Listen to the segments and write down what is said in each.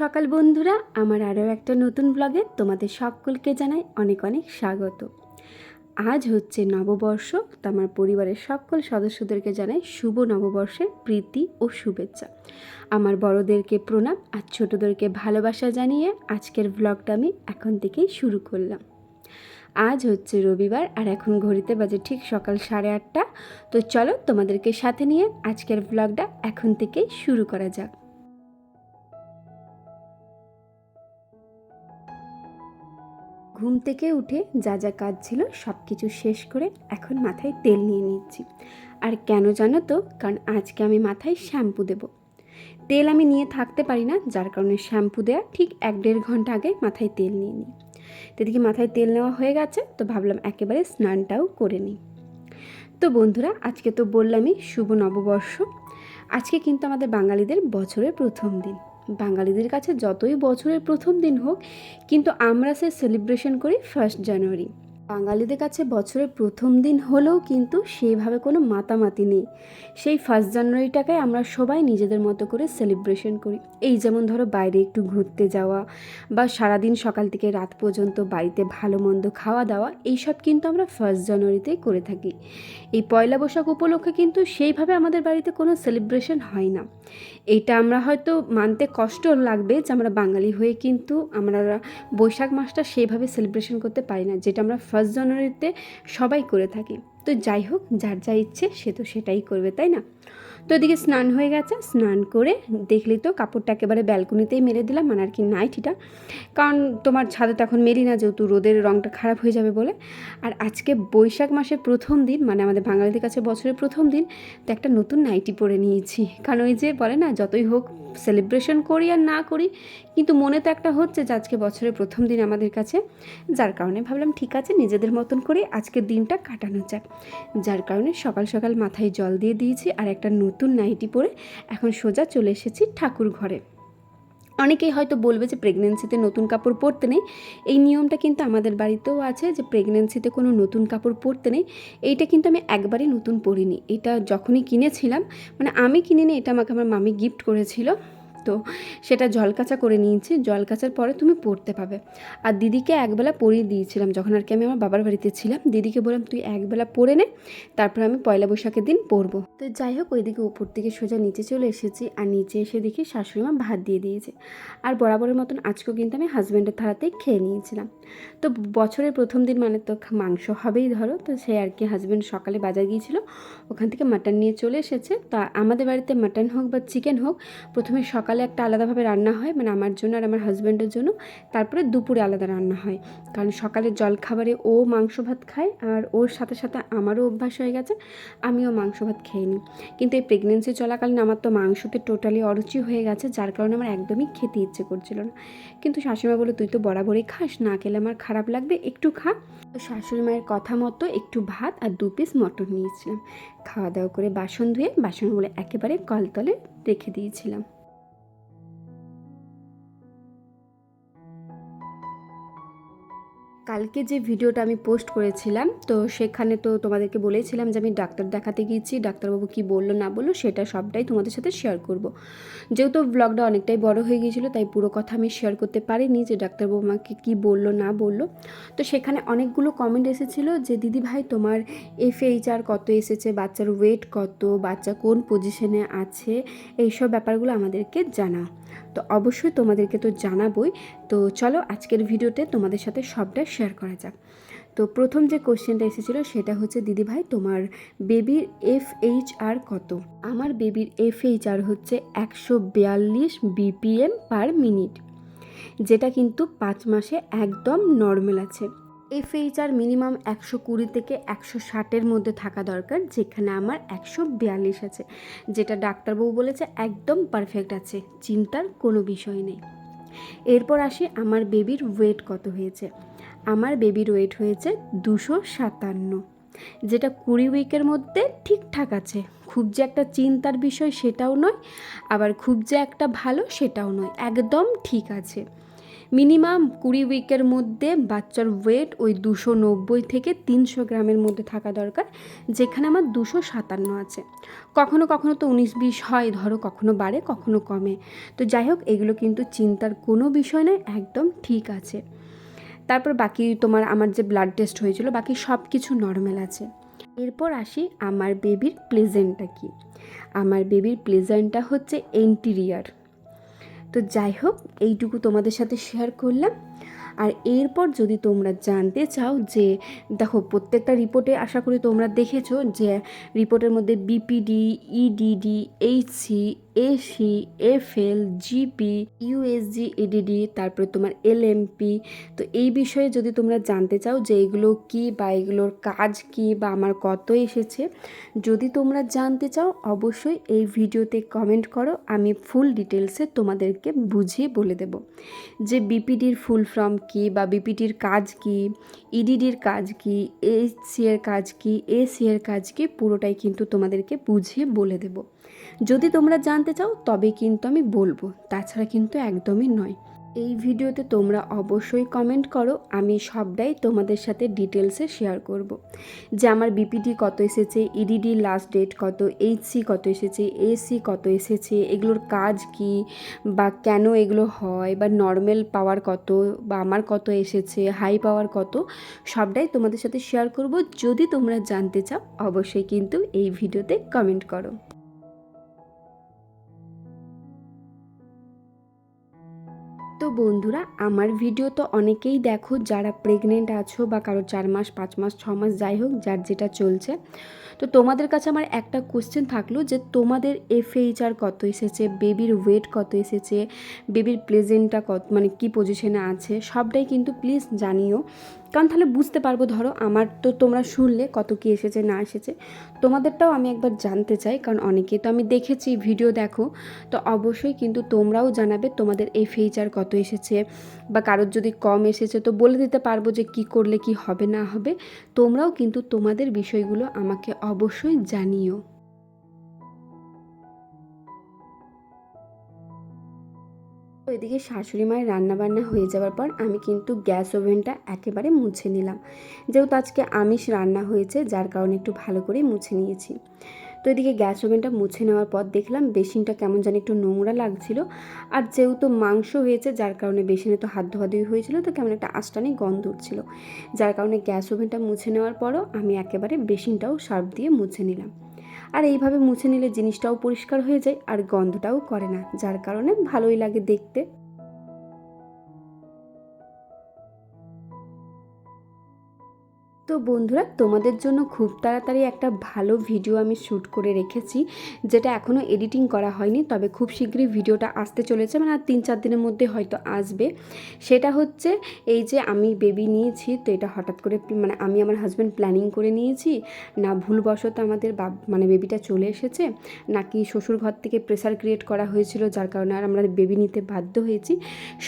সকাল বন্ধুরা, আমার আরও একটা নতুন ব্লগে তোমাদের সকলকে জানাই অনেক অনেক স্বাগত। আজ হচ্ছে নববর্ষ, তো আমার পরিবারের সকল সদস্যদেরকে জানাই শুভ নববর্ষের প্রীতি ও শুভেচ্ছা। আমার বড়দেরকে প্রণাম আর ছোটদেরকে ভালোবাসা জানিয়ে আজকের ব্লগটা আমি এখন থেকেই শুরু করলাম। আজ হচ্ছে রবিবার আর এখন ঘড়িতে বাজে ঠিক সকাল সাড়ে আটটা, তো চলো তোমাদেরকে সাথে নিয়ে আজকের ব্লগটা এখন থেকেই শুরু করা যাক। ঘুম থেকে উঠে যা যা কাজ ছিল সব কিছু শেষ করে এখন মাথায় তেল নিয়ে নিচ্ছি। আর কেন জানো তো? কারণ আজকে আমি মাথায় শ্যাম্পু দেব। তেল আমি নিয়ে থাকতে পারি না, যার কারণে শ্যাম্পু দেওয়া ঠিক এক দেড় ঘণ্টা আগে মাথায় তেল নিয়ে নিই। এদিকে মাথায় তেল নেওয়া হয়ে গেছে, তো ভাবলাম একেবারে স্নানটাও করে নিই। তো বন্ধুরা, আজকে তো বললামই শুভ নববর্ষ। আজকে কিন্তু আমাদের বাঙালিদের বছরের প্রথম দিন। বাঙালিদের কাছে যতই বছরের প্রথম দিন হোক কিন্তু আমরা সে সেলিব্রেশন করি ফার্স্ট জানুয়ারি বাঙালিদের কাছে বছরের প্রথম দিন হলেও কিন্তু সেইভাবে কোনো মাতামাতি নেই। সেই ফার্স্ট জানুয়ারিটাকে আমরা সবাই নিজেদের মতো করে সেলিব্রেশন করি। এই যেমন ধরো বাইরে একটু ঘুরতে যাওয়া বা সারাদিন সকাল থেকে রাত পর্যন্ত বাড়িতে ভালো মন্দ খাওয়া দাওয়া, এইসব কিন্তু আমরা ফার্স্ট জানুয়ারিতেই করে থাকি। এই পয়লা বৈশাখ উপলক্ষে কিন্তু সেইভাবে আমাদের বাড়িতে কোনো সেলিব্রেশন হয় না। এটা আমরা হয়তো মানতে কষ্ট লাগবে যে আমরা বাঙালি হয়ে কিন্তু আমরা বৈশাখ মাসটা সেইভাবে সেলিব্রেশন করতে পারি না, যেটা আমরা ফার্স্ট জানুয়ারিতে সবাই করে থাকি। তো যাই হোক, যার যা ইচ্ছে সে তো সেটাই করবে, তাই না? তো এদিকে স্নান হয়ে গেছে, স্নান করে দেখলি তো কাপড়টা একেবারে ব্যালকনিতেই মেরে দিলাম মানে আর কি নাইটিটা কারণ তোমার ছাদে তো এখন মেরি না, যেহেতু রোদের রঙটা খারাপ হয়ে যাবে বলে। আর আজকে বৈশাখ মাসের প্রথম দিন মানে আমাদের বাঙালিদের কাছে বছরের প্রথম দিন, তো একটা নতুন নাইটি পরে নিয়েছি। কারণ ওই যে বলে না, যতই হোক সেলিব্রেশন করি আর না করি, কিন্তু মনে তো একটা হচ্ছে যে আজকে বছরের প্রথম দিন আমাদের কাছে। যার কারণে ভাবলাম ঠিক আছে, নিজেদের মতন করে আজকের দিনটা কাটানো যাক। যার কারণে সকাল সকাল মাথায় জল দিয়ে দিয়েছি আর একটা নতুন নাইটি পরে এখন সোজা চলে এসেছি ঠাকুর ঘরে। অনেকেই হয়তো বলবে যে প্রেগনেন্সিতে নতুন কাপড় পরতে নেই। এই নিয়মটা কিন্তু আমাদের বাড়িতেও আছে যে প্রেগনেন্সিতে কোনো নতুন কাপড় পরতে নেই। এইটা কিন্তু আমি একবারই নতুন পরিনি। এটা যখনই কিনেছিলাম মানে আমি কিনিনি, এটা আমাকে আমার মামি গিফট করেছিল। তো সেটা জলকাচা করে নিয়েছি। জলকাচার পরে তুমি পড়তে পাবে। আর দিদিকে একবেলা পরিয়ে দিয়েছিলাম। যখন আর কি আমি আমার বাবার বাড়িতে ছিলাম, দিদিকে বললাম, তুই একবেলা পরে নে, তারপর আমি পয়লা বৈশাখের দিন পরবো তো যাই হোক, ওইদিকে উপর থেকে সোজা নিচে চলে এসেছি। আর নিচে এসে দেখি শাশুড়ি মা ভাত দিয়ে দিয়েছে। আর বরাবরের মতন আজকেও কিন্তু আমি হাজব্যান্ডের থালাতেই খেয়ে নিয়েছিলাম। তো বছরের প্রথম দিন মানে তো মাংস হবেই ধরো। তো সে আর কি হাজব্যান্ড সকালে বাজার গিয়েছিল, ওখান থেকে মাটন নিয়ে চলে এসেছে। তা আমাদের বাড়িতে মাটন হোক বা চিকেন হোক, প্রথমে সকালে একটা আলাদাভাবে রান্না হয় মানে আমার জন্য আর আমার হাজব্যান্ডের জন্য। তারপরে দুপুরে আলাদা রান্না হয়। কারণ সকালের জল খাবারে ও মাংস ভাত খায় আর ওর সাথে সাথে আমারও অভ্যাস হয়ে গেছে, আমিও মাংস ভাত খেয়ে নিই। কিন্তু এই প্রেগনেন্সি চলাকালীন আমার তো মাংসতে টোটালি অরুচি হয়ে গেছে, যার কারণে আমার একদমই খেতে ইচ্ছে করছিল না। কিন্তু শাশুড়িমা বলে, তুই তো বরাবরই খাস, না খেলে আমার খারাপ লাগবে, একটু খা। তো শাশুড়ি মায়ের কথা মতো একটু ভাত আর দু পিস মটন নিয়েছিলাম। খাওয়া দাওয়া করে বাসন ধুয়ে বাসনগুলো একেবারে কলতলে রেখে দিয়েছিলাম। কালকে যে ভিডিওটা আমি পোস্ট করেছিলাম, তো সেখানে তো তোমাদেরকে বলেছিলাম যে আমি ডাক্তার দেখাতে গিয়েছি, ডাক্তারবাবু কি বলল না বলল সেটা সবটাই তোমাদের সাথে শেয়ার করব। যেহেতু ব্লগটা অনেকটাই বড় হয়ে গিয়েছিল, তাই পুরো কথা আমি শেয়ার করতে পারিনি যে ডাক্তারবাবু আমাকে কী বলল না বলল। তো সেখানে অনেকগুলো কমেন্ট এসেছিল যে, দিদি ভাই, তোমার এফএইচআর কত এসেছে? বাচ্চার ওয়েট কত? বাচ্চা কোন পজিশনে আছে? এইসব ব্যাপারগুলো আমাদেরকে জানাও। তো অবশ্যই তোমাদেরকে তো জানাবই। তো চলো আজকের ভিডিওতে তোমাদের সাথে সবটা শেয়ার করা যাক। তো প্রথম যে কোশ্চেনটা এসেছিল সেটা হচ্ছে দিদি ভাই তোমার বেবির এফ এইচ আর কত? আমার বেবির এফ এইচ আর হচ্ছে একশো বিয়াল্লিশ বিপিএম পার মিনিট যেটা কিন্তু পাঁচ মাসে একদম নর্মাল আছে। এফএইচআর মিনিমাম একশো কুড়ি থেকে একশো ষাটের মধ্যে থাকা দরকার, যেখানে আমার একশো বিয়াল্লিশ আছে। যেটা ডাক্তারবাবু বলেছে, একদম পারফেক্ট আছে, চিন্তার কোনো বিষয় নেই। এরপর আসি, আমার বেবির ওয়েট কত হয়েছে? আমার বেবির ওয়েট হয়েছে দুশো সাতান্ন। যেটা কুড়ি উইকের মধ্যে ঠিকঠাক আছে, খুব যে একটা চিন্তার বিষয় সেটাও নয়, আবার খুব যে একটা ভালো সেটাও নয়, একদম ঠিক আছে। মিনিমাম কুড়ি উইকের মধ্যে বাচ্চার ওয়েট ওই দুশো নব্বই থেকে তিনশো গ্রামের মধ্যে থাকা দরকার, যেখানে আমার দুশো সাতান্ন আছে। কখনো কখনো তো উনিশ বিশ হয়, ধরো কখনো বাড়ে, কখনো কমে। তো যাই হোক, এগুলো কিন্তু চিন্তার কোনো বিষয় নয়, একদম ঠিক আছে। তারপর বাকি তোমার আমার যে ব্লাড টেস্ট হয়েছিল, বাকি সব কিছু নর্মাল আছে। এরপর আসি আমার বেবির প্লেজেন্টটা কি। আমার বেবির প্লেজেন্টটা হচ্ছে এন্টিরিয়ার তো যাই হোক, এইটুকু তোমাদের সাথে শেয়ার করলাম। আর এরপর যদি তোমরা জানতে চাও যে, দেখো প্রত্যেকটা রিপোর্টে আশা করি তোমরা দেখেছ যে রিপোর্টের মধ্যে BPD EDD HC AC FL GP USG ADD তারপরে তোমার এলএমপি তো এই বিষয়ে যদি তোমরা জানতে চাও যে এগুলো কী বা এগুলোর কাজ কী বা আমার কত এসেছে, যদি তোমরা জানতে চাও, অবশ্যই এই ভিডিওতে কমেন্ট করো, আমি ফুল ডিটেলসে তোমাদেরকে বুঝিয়ে বলে দেব। যে বিপিডির ফুল ফর্ম কী বা বিপিটির কাজ কী ইডিডির কাজ কী এসি এর কাজ কী এসি এর কাজ কি, পুরোটাই কিন্তু তোমাদেরকে বুঝিয়ে বলে দেব। যদি তোমরা জানতে চাও, তবে কিন্তু আমি বলব, তাছাড়া কিন্তু একদমই নয়। এই ভিডিওতে তোমরা অবশ্যই কমেন্ট করো, আমি সবটাই তোমাদের সাথে ডিটেলসে শেয়ার করব। যে আমার বিপিডি কত এসেছে ইডিডি লাস্ট ডেট কত এইচসি কত এসেছে এসি কত এসেছে, এগুলোর কাজ কি, বা কেন এগুলো হয়, বা নর্মাল পাওয়ার কত, বা আমার কত এসেছে হাই পাওয়ার কত, সবটাই তোমাদের সাথে শেয়ার করব। যদি তোমরা জানতে চাও, অবশ্যই কিন্তু এই ভিডিওতে কমেন্ট করো। বন্ধুরা, আমার ভিডিও তো অনেকেই দেখো, যারা প্রেগনেন্ট আছো বা কারও চার মাস, পাঁচ মাস, ছ মাস, যাই হোক, যার যেটা চলছে। তো তোমাদের কাছে আমার একটা কোশ্চেন থাকল যে, তোমাদের এফএইচআর কত এসেছে বেবির ওয়েট কত এসেছে বেবির প্লেজেন্টটা কত মানে কি পজিশনে আছে, সবটাই কিন্তু প্লিজ জানিও। কারণ তাহলে বুঝতে পারব, ধরো আমার তো তোমরা শুনলে কত কি এসেছে, না এসেছে। তোমাদেরটাও আমি একবার জানতে চাই, কারণ অনেকে তো আমি দেখেছি, ভিডিও দেখো। তো অবশ্যই কিন্তু তোমরাও জানাবে তোমাদের এই ফিচার কত এসেছে বা কারোর যদি কম এসেছে, তো বলে দিতে পারব যে কি করলে কি হবে, না হবে। তোমরাও কিন্তু তোমাদের বিষয়গুলো আমাকে অবশ্যই জানিও। এদিকে শাশুড়ি মায়ের রান্নাবান্না হয়ে যাওয়ার পর আমি কিন্তু গ্যাস ওভেনটা একেবারে মুছে নিলাম। যেহেতু আজকে আমিষ রান্না হয়েছে, যার কারণে একটু ভালো করে মুছে নিয়েছি। তো এদিকে গ্যাস ওভেনটা মুছে নেওয়ার পর দেখলাম বেসিনটা কেমন যেন একটু নোংরা লাগছিল। আর যেহেতু মাংস হয়েছে, যার কারণে বেসিনে তো হাত ধোয়া ধোয়াধুয়ি হয়েছিল, তো কেমন একটা আষ্টানি গন্ধ উঠছিল। যার কারণে গ্যাস ওভেনটা মুছে নেওয়ার পরও আমি একেবারে বেসিনটাও সার্ফ দিয়ে মুছে নিলাম। আর এইভাবে মুছে নিলে জিনিসটাও পরিষ্কার হয়ে যায় আর গন্ধটাও করে না, যার কারণে ভালোই লাগে দেখতে। তো বন্ধুরা, তোমাদের জন্য খুব তাড়াতাড়ি একটা ভালো ভিডিও আমি শ্যুট করে রেখেছি, যেটা এখনও এডিটিং করা হয়নি, তবে খুব শীঘ্রই ভিডিওটা আসতে চলেছে মানে আর তিন চার দিনের মধ্যে হয়তো আসবে। সেটা হচ্ছে, এই যে আমি বেবি নিয়েছি, তো এটা হঠাৎ করে মানে আমি আমার হাজব্যান্ড প্ল্যানিং করে নিয়েছি, না ভুলবশত আমাদের বাব মানে বেবিটা চলে এসেছে, নাকি শ্বশুর ঘর থেকে প্রেশার ক্রিয়েট করা হয়েছিল, যার কারণে আর আমরা বেবি নিতে বাধ্য হয়েছি,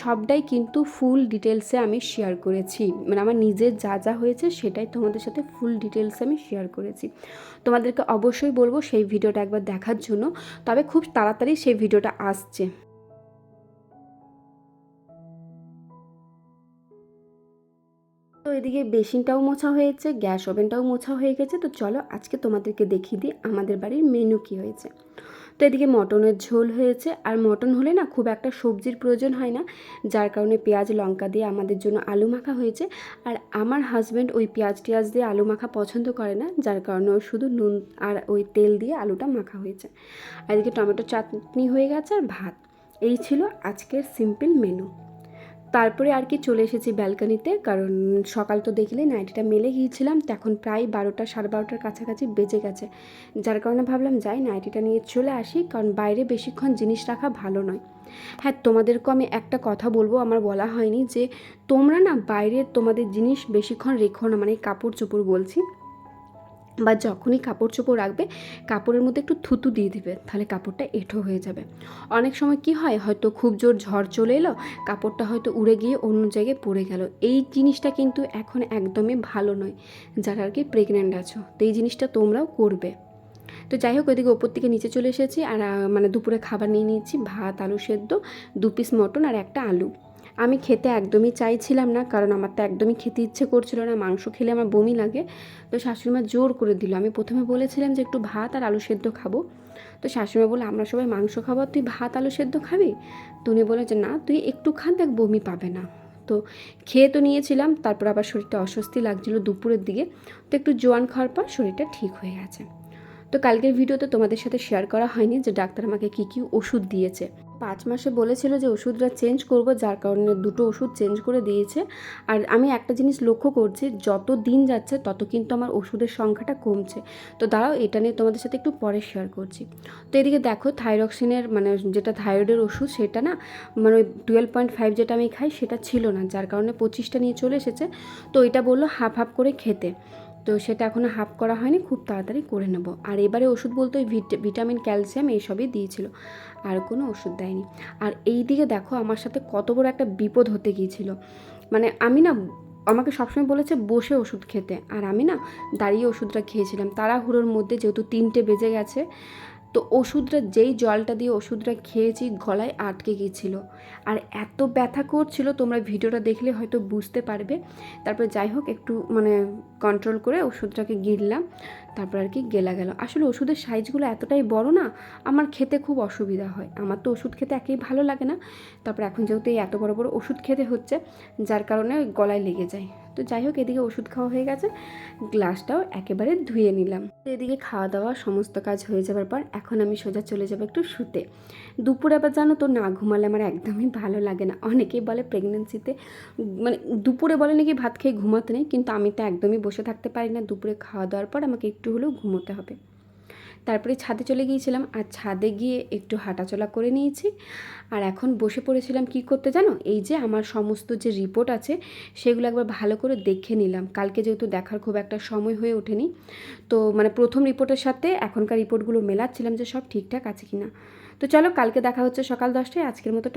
সবটাই কিন্তু ফুল ডিটেলসে আমি শেয়ার করেছি। মানে আমার নিজের যা যা হয়েছে, সেটাই তোমাদের সাথে ফুল ডিটেলস আমি শেয়ার করেছি। তোমাদেরকে অবশ্যই বলব সেই ভিডিওটা একবার দেখার জন্য, তবে খুব তাড়াতাড়ি সেই ভিডিওটা আসছে। তো এদিকে বেসিনটাও মোছা হয়েছে, গ্যাস ওভেনটাও মোছা হয়ে গেছে, তো চলো আজকে তোমাদেরকে দেখিয়ে দিই আমাদের বাড়ির মেনু কী হয়েছে। তো এদিকে মটনের ঝোল হয়েছে। আর মটন হলে না খুব একটা সবজির প্রয়োজন হয় না, যার কারণে পেঁয়াজ, লঙ্কা দিয়ে আমাদের জন্য আলু মাখা হয়েছে। আর আমার হাজব্যান্ড ওই পেঁয়াজ টিয়াজ দিয়ে আলু মাখা পছন্দ করে না, যার কারণে ও শুধু নুন আর ওই তেল দিয়ে আলুটা মাখা হয়েছে। আর এদিকে টমেটো চাটনি হয়ে গেছে আর ভাত। এই ছিল আজকের সিম্পল মেনু। তারপরে আর কি চলে এসেছি ব্যালকানিতে, কারণ সকাল তো দেখলে নাইটিটা মেলে গিয়েছিলাম তখন প্রায় বারোটা, সাড়ে বারোটার কাছাকাছি বেজে গেছে। যার কারণে ভাবলাম যাই নাইটিটা নিয়ে চলে আসি, কারণ বাইরে বেশিক্ষণ জিনিস রাখা ভালো নয়। হ্যাঁ তোমাদেরকেও আমি একটা কথা বলব, আমার বলা হয়নি যে তোমরা না বাইরে তোমাদের জিনিস বেশিক্ষণ রেখো না মানে কাপড় চোপড় বলছি। বা যখনই কাপড় চোপড় রাখবে, কাপড়ের মধ্যে একটু থুতু দিয়ে দিবে, তাহলে কাপড়টা এঁঠো হয়ে যাবে। অনেক সময় কি হয়, হয়তো খুব জোর ঝড় চলে এলো, কাপড়টা হয়তো উড়ে গিয়ে অন্য জায়গায় পড়ে গেল। এই জিনিসটা কিন্তু এখন একদমই ভালো নয়, যারা আর কি প্রেগনেন্ট আছো। তো এই জিনিসটা তোমরাও করবে। তো যাই হোক ওইদিকে ওপর থেকে নিচে চলে এসেছি, আর মানে দুপুরে খাবার নিয়ে নিয়েছি, ভাত, আলু সেদ্ধ, দু পিস মটন আর একটা আলু। আমি খেতে একদমই চাইছিলাম না, কারণ আমার তো একদমই খেতে ইচ্ছে করছিল না, মাংস খেলে আমার বমি লাগে। তো শাশুড়িমা জোর করে দিল। আমি প্রথমে বলেছিলাম যে একটু ভাত আর আলু সেদ্ধ খাব। তো শাশুড়িমা বলে আমরা সবাই মাংস খাব তুই ভাত, আলু সেদ্ধ খাবি? তো উনি বলে যে, না, তুই একটু খান, দেখ বমি পাবে না। তো খেয়ে তো নিয়েছিলাম, তারপর আবার শরীরটা অস্বস্তি লাগছিল দুপুরের দিকে। তো একটু জোয়ান খাওয়ার পর শরীরটা ঠিক হয়ে গেছে। তো কালকের ভিডিওতে তোমাদের সাথে শেয়ার করা হয়নি যে ডাক্তার আমাকে কী কী ওষুধ দিয়েছে। পাঁচ মাসে বলেছিল যে ওষুধটা চেঞ্জ করব, যার কারণে দুটো ওষুধ চেঞ্জ করে দিয়েছে। আর আমি একটা জিনিস লক্ষ্য করছি, যত দিন যাচ্ছে তত কিন্তু আমার ওষুধের সংখ্যাটা কমছে। তো দাঁড়াও, এটা নিয়ে তোমাদের সাথে একটু পরে শেয়ার করছি। তো এদিকে দেখো থাইরক্সিনের মানে যেটা থাইরয়েডের ওষুধ, সেটা না মানে ওই টুয়েলভ পয়েন্ট ফাইভ যেটা আমি খাই, সেটা ছিল না, যার কারণে পঁচিশটা নিয়ে চলে এসেছে। তো এটা বলল হাফ হাফ করে খেতে। তো সেটা এখনও হাফ করা হয়নি, খুব তাড়াতাড়ি করে নেব। আর এবারে ওষুধ বলতে ওই ভিট- ভিটামিন ক্যালসিয়াম এইসবই দিয়েছিল, আর কোনো ওষুধ দেয়নি। আর এই দিকে দেখো আমার সাথে কত বড় একটা বিপদ হতে গিয়েছিল। মানে আমি না, আমাকে সবসময় বলেছে বসে ওষুধ খেতে, আর আমি না দাঁড়িয়ে ওষুধটা খেয়েছিলাম। তাড়াহুড়োর মধ্যে যেহেতু তিনটে বেজে গেছে তো ওষুধটা, যেই জলটা দিয়ে ওষুধটা খেয়েছি, গলায় আটকে গিয়েছিল। আর এত ব্যথা করছিল, তোমরা ভিডিওটা দেখলে হয়তো বুঝতে পারবে। তারপরে যাই হোক, একটু মানে কন্ট্রোল করে ওষুধটাকে গিরলাম। তারপর আর কি গেলা গেল। আসলে ওষুধের সাইজগুলো এতটাই বড় না, আমার খেতে খুব অসুবিধা হয়। আমার তো ওষুধ খেতে একেই ভালো লাগে না। তারপর এখন যেহেতু এই এত বড় বড় ওষুধ খেতে হচ্ছে, যার কারণে গলায় লেগে যায়। তো যাই হোক, এদিকে ওষুধ খাওয়া হয়ে গেছে, গ্লাসটাও একেবারে ধুয়ে নিলাম। তো এদিকে খাওয়া দাওয়া সমস্ত কাজ হয়ে যাবার পর এখন আমি সোজা চলে যাব একটু শুতে। দুপুরে আবার জানো তো, না ঘুমালে আমার একদমই ভালো লাগে না। অনেকেই বলে প্রেগনেন্সিতে মানে দুপুরে বলে নাকি ভাত খেয়ে ঘুমাতে নেই, কিন্তু আমি তো একদমই বসে থাকতে পারি না। দুপুরে খাওয়া দাওয়ার পর আমাকে একটু হলেও ঘুমোতে হবে। তারপরে ছাদে চলে গিয়েছিলাম আর ছাদে গিয়ে একটু হাঁটাচলা করে নিয়েছি। আর এখন বসে পড়েছিলাম কি করতে জানো? এই যে আমার সমস্ত যে রিপোর্ট আছে, সেগুলো একবার ভালো করে দেখে নিলাম। কালকে যেহেতু দেখার খুব একটা সময় হয়ে ওঠেনি, তো মানে প্রথম রিপোর্টের সাথে এখনকার রিপোর্টগুলো মেলাচ্ছিলাম যে সব ঠিকঠাক আছে কি না তো চলো কালকে দেখা হচ্ছে সকাল দশটায়। আজকের মতো